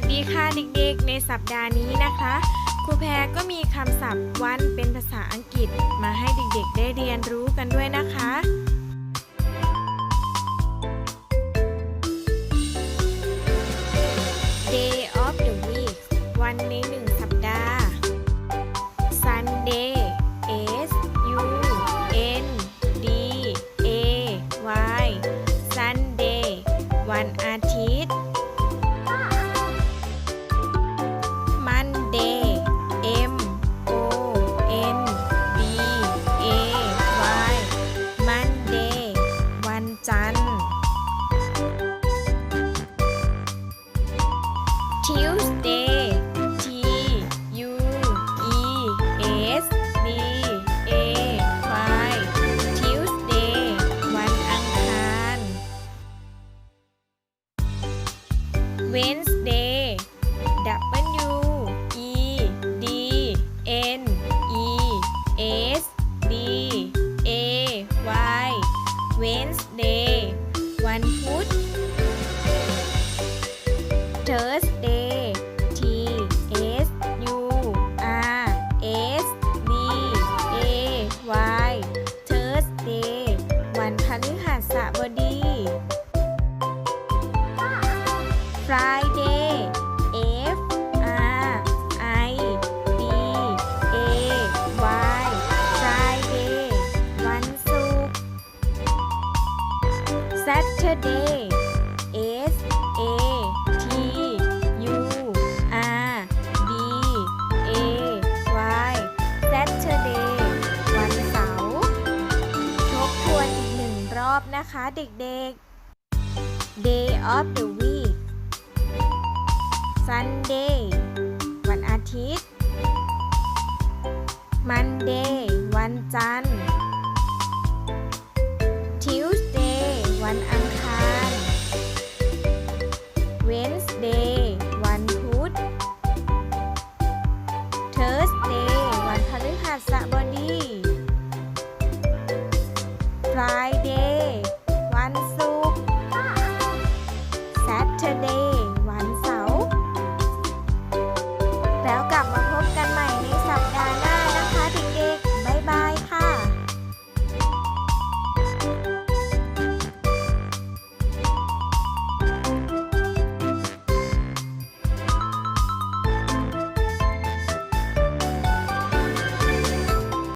สดีค่ะเด็กๆ ในสัปดาห์นี้นะคะ ครูแพรก็มีคำศัพท์วันเป็นภาษาอังกฤษมาให้เด็กๆ ได้เรียนรู้กันด้วยนะคะ Day of the week วันในหนึ่งสัปดาห์ Sunday S U N D A Y Sunday วันอาทิตย์ Tuesday T U E S D A Y Tuesday วันอังคาร Wednesday W E D N E S D A Y Wednesday วันพุธ Thursday Saturday S A T U R D A Y Saturday วันเสาร์ทบทวนอีกหนึ่งรอบนะคะเด็กๆ Day of the week Sunday วันอาทิตย์ Monday วันจันทร์ Wednesday.